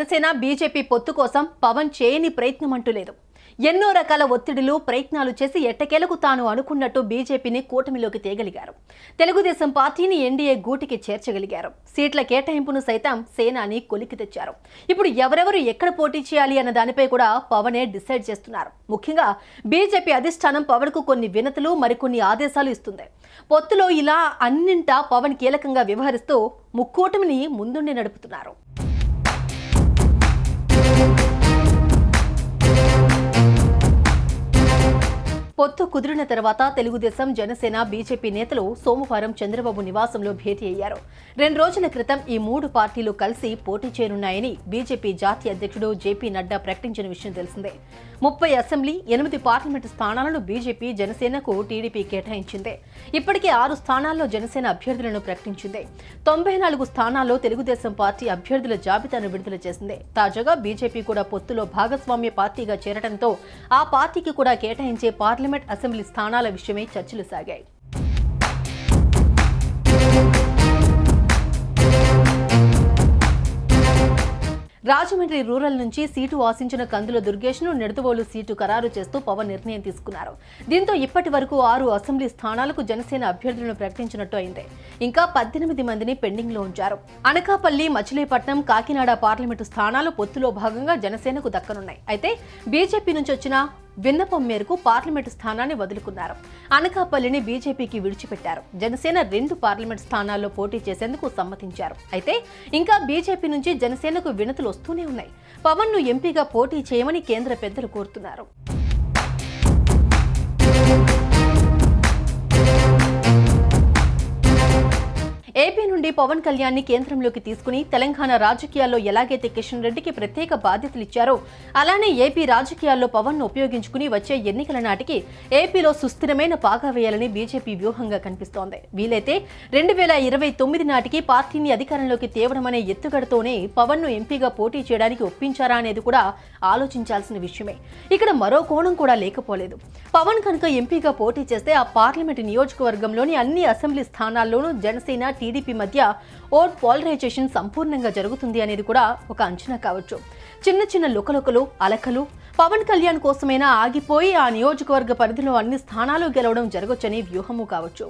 Janasena BJP పొత్తు కోసం పవన్ చేయని ప్రయత్నం అంటూ లేదు ఎన్నో రకాల ఒత్తిడిలు ప్రయత్నాలు చేసి ఎట్టకేలకు తాను అనుకున్నట్టు బీజేపీని కూటమిలోకి తేగలిగారు. తెలుగుదేశం పార్టీని ఎన్డీఏ గూటికి చేర్చగలిగారు. సీట్ల కేటాయింపును సైతం సేనాని కొలికి తెచ్చారు. ఇప్పుడు ఎవరెవరు ఎక్కడ పోటీ చేయాలి అన్న దానిపై కూడా పవనే డిసైడ్ చేస్తున్నారు. ముఖ్యంగా బీజేపీ అధిష్టానం పవన్కు కొన్ని వినతులు మరికొన్ని ఆదేశాలు ఇస్తుంది. పొత్తులో ఇలా అన్నింటా పవన్ కీలకంగా వ్యవహరిస్తూ ముక్కోటమిని ముందుండి నడుపుతున్నారు. పొత్తు కుదిరిన తర్వాత తెలుగుదేశం జనసేన బీజేపీ నేతలు సోమవారం చంద్రబాబు నివాసంలో భేటీ అయ్యారు. రెండు రోజుల క్రితం ఈ మూడు పార్టీలు కలిసి పోటీ చేయనున్నాయని బీజేపీ జాతీయ అధ్యక్షుడు జేపీ నడ్డా ప్రకటించిన విషయం తెలిసిందే. ముప్పై అసెంబ్లీ ఎనిమిది పార్లమెంటు స్థానాలను బీజేపీ జనసేనకు టీడీపీ కేటాయించింది. ఇప్పటికే ఆరు స్థానాల్లో జనసేన అభ్యర్థులను ప్రకటించింది. తొంభై నాలుగు స్థానాల్లో తెలుగుదేశం పార్టీ అభ్యర్థుల జాబితాను విడుదల చేసింది. తాజాగా బీజేపీ కూడా పొత్తులో భాగస్వామ్య పార్టీగా చేరడంతో ఆ పార్టీకి కూడా కేటాయించే పార్లమెంట్ అసెంబ్లీ స్థానాల విషయమై చర్చలు సాగాయి. రాజమండ్రి రూరల్ నుంచి సీటు ఆశించిన కందుల దుర్గేష్ను నిడదవోలు సీటు ఖరారు చేస్తూ పవన్ నిర్ణయం తీసుకున్నారు. దీంతో ఇప్పటి వరకు ఆరు అసెంబ్లీ స్థానాలకు జనసేన అభ్యర్థులను ప్రకటించినట్టు అయింది. ఇంకా పద్దెనిమిది మందిని పెండింగ్లో ఉంచారు. అనకాపల్లి మచిలీపట్నం కాకినాడ పార్లమెంటు స్థానాలు పొత్తులో భాగంగా జనసేనకు దక్కనున్నాయి. అయితే బీజేపీ నుంచి వచ్చిన విన్నపం మేరకు పార్లమెంటు స్థానాన్ని వదులుకున్నారు. అనకాపల్లిని బీజేపీకి విడిచిపెట్టారు. జనసేన రెండు పార్లమెంట్ స్థానాల్లో పోటీ చేసేందుకు సమ్మతించారు. అయితే ఇంకా బీజేపీ నుంచి జనసేనకు వినతులు వస్తూనే ఉన్నాయి. పవన్ను ఎంపీగా పోటీ చేయమని కేంద్ర పెద్దలు కోరుతున్నారు. ఏపీ నుండి పవన్ కళ్యాణ్ని కేంద్రంలోకి తీసుకుని తెలంగాణ రాజకీయాల్లో ఎలాగైతే కిషన్ రెడ్డికి ప్రత్యేక బాధ్యతలు ఇచ్చారో అలానే ఏపీ రాజకీయాల్లో పవన్ను ఉపయోగించుకుని వచ్చే ఎన్నికల నాటికి ఏపీలో సుస్థిరమైన పాగా వేయాలని బీజేపీ వ్యూహంగా కనిపిస్తోంది. వీలైతే రెండు వేల ఇరవై తొమ్మిది నాటికి పార్టీని అధికారంలోకి తేవడమనే ఎత్తుగడతోనే పవన్ను ఎంపీగా పోటీ చేయడానికి ఒప్పించారా అనేది కూడా ఆలోచించాల్సిన విషయమే. ఇక్కడ మరో కోణం కూడా లేకపోలేదు. పవన్ కనుక ఎంపీగా పోటీ చేస్తే ఆ పార్లమెంటు నియోజకవర్గంలోని అన్ని అసెంబ్లీ స్థానాల్లోనూ జనసేన టీ టీడీపీ మధ్య ఓట్ పోలరైజేషన్ సంపూర్ణంగా జరుగుతుంది అనేది కూడా ఒక అంచనా కావచ్చు. చిన్న చిన్న లుకలుకలు అలకలు పవన్ కళ్యాణ్ కోసమైనా ఆగిపోయి ఆ నియోజకవర్గ పరిధిలో అన్ని స్థానాలు గెలవడం జరగొచ్చని వ్యూహము కావచ్చు.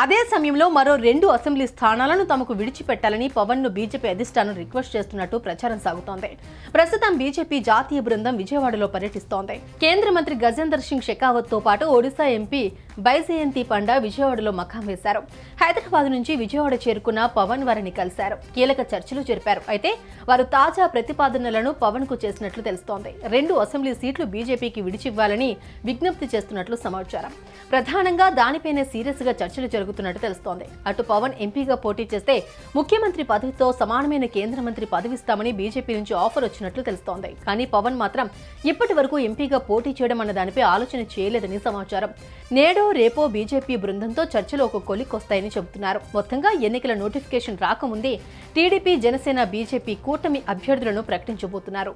అదే సమయంలో మరో రెండు అసెంబ్లీ స్థానాలను తమకు విడిచిపెట్టాలని పవన్ను బీజేపీ అధిష్టానం రిక్వెస్ట్ చేస్తున్నట్టు ప్రచారం సాగుతోంది. ప్రస్తుతం బీజేపీ జాతీయ బృందం విజయవాడలో పర్యటిస్తోంది. కేంద్ర మంత్రి గజేందర్ సింగ్ షెకావత్తో పాటు ఒడిశా ఎంపీ బైజయంతి పండ విజయవాడలో మకాం వేశారు. హైదరాబాద్ నుంచి విజయవాడ చేరుకున్న పవన్ వారిని కలిశారు. కీలక చర్చలు జరిపారు. అయితే వారు తాజా ప్రతిపాదనలను పవన్కు చేసినట్లు తెలుస్తోంది. రెండు అసెంబ్లీ సీట్లు బీజేపీకి విడిచివ్వాలని విజ్ఞప్తి చేస్తున్నట్లు సమాచారం. ప్రధానంగా దానిపైనే సీరియస్గా చర్చలు జరుగుతున్నట్టు తెలుస్తోంది. అటు పవన్ ఎంపీగా పోటీ చేస్తే ముఖ్యమంత్రి పదవితో సమానమైన కేంద్ర మంత్రి పదవిస్తామని బీజేపీ నుంచి ఆఫర్ వచ్చినట్లు తెలుస్తోంది. కానీ పవన్ మాత్రం ఇప్పటి వరకు ఎంపీగా పోటీ చేయడం అన్న దానిపై ఆలోచన చేయలేదని సమాచారం. నేడో రేపో బీజేపీ బృందంతో చర్చలు ఒక కొలికొస్తాయని చెబుతున్నారు. మొత్తంగా ఎన్నికల నోటిఫికేషన్ రాకముందే టీడీపీ జనసేన బీజేపీ కూటమి అభ్యర్థులను ప్రకటించబోతున్నారు.